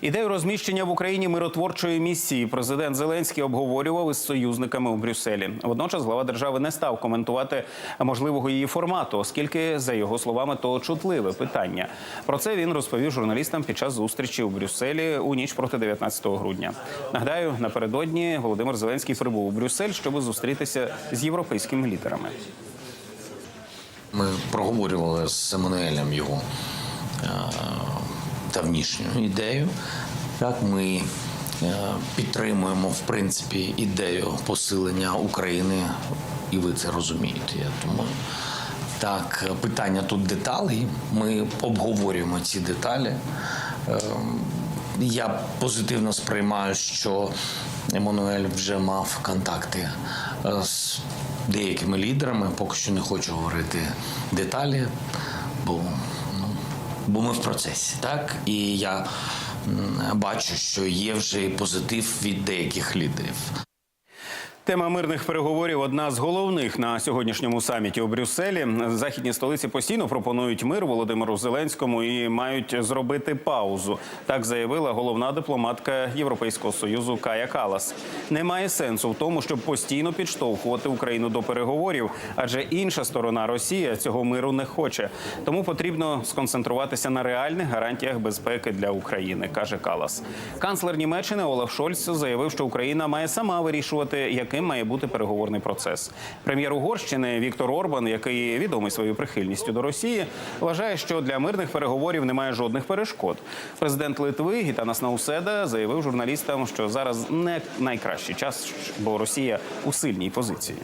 Ідею розміщення в Україні миротворчої місії президент Зеленський обговорював із союзниками у Брюсселі. Водночас глава держави не став коментувати можливого її формату, оскільки за його словами то чутливе питання. Про це він розповів журналістам під час зустрічі у Брюсселі у ніч проти 19 грудня. Нагадаю, напередодні Володимир Зеленський прибув у Брюссель, щоб зустрітися з європейськими лідерами. Ми проговорювали з Еммануелем його е, давнішню ідею. Так, ми е, підтримуємо в принципі ідею посилення України, і ви це розумієте. Я думаю. Так, питання тут деталей. Ми обговорюємо ці деталі. Е, Я позитивно сприймаю, що Еммануель вже мав контакти е, з деякими лідерами. Поки що не хочу говорити деталі, бо, бо ми в процесі. Так? І я бачу, що є вже позитив від деяких лідерів. Тема мирних переговорів одна з головних на сьогоднішньому саміті у Брюсселі. Західні столиці постійно пропонують мир Володимиру Зеленському і мають зробити паузу. Так заявила головна дипломатка Європейського союзу Кая Калас. Немає сенсу в тому, щоб постійно підштовхувати Україну до переговорів, адже інша сторона Росія цього миру не хоче. Тому потрібно сконцентруватися на реальних гарантіях безпеки для України, каже Калас. Канцлер Німеччини Олаф Шольц заявив, що Україна має сама вирішувати, яким має бути переговорний процес. Прем'єр Угорщини Віктор Орбан, який відомий своєю прихильністю до Росії, вважає, що для мирних переговорів немає жодних перешкод. Президент Литви Гітанас Науседа заявив журналістам, що зараз не найкращий час, бо Росія у сильній позиції.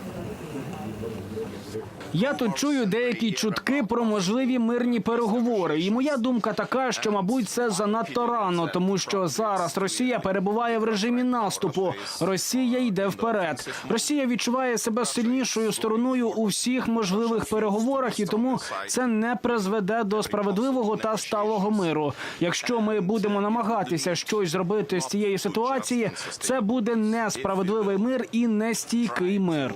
Я тут чую деякі чутки про можливі мирні переговори. І моя думка така, що мабуть це занадто рано, тому що зараз Росія перебуває в режимі наступу. Росія йде вперед. Росія відчуває себе сильнішою стороною у всіх можливих переговорах, і тому це не призведе до справедливого та сталого миру. Якщо ми будемо намагатися щось зробити з цієї ситуації, це буде несправедливий мир і нестійкий мир.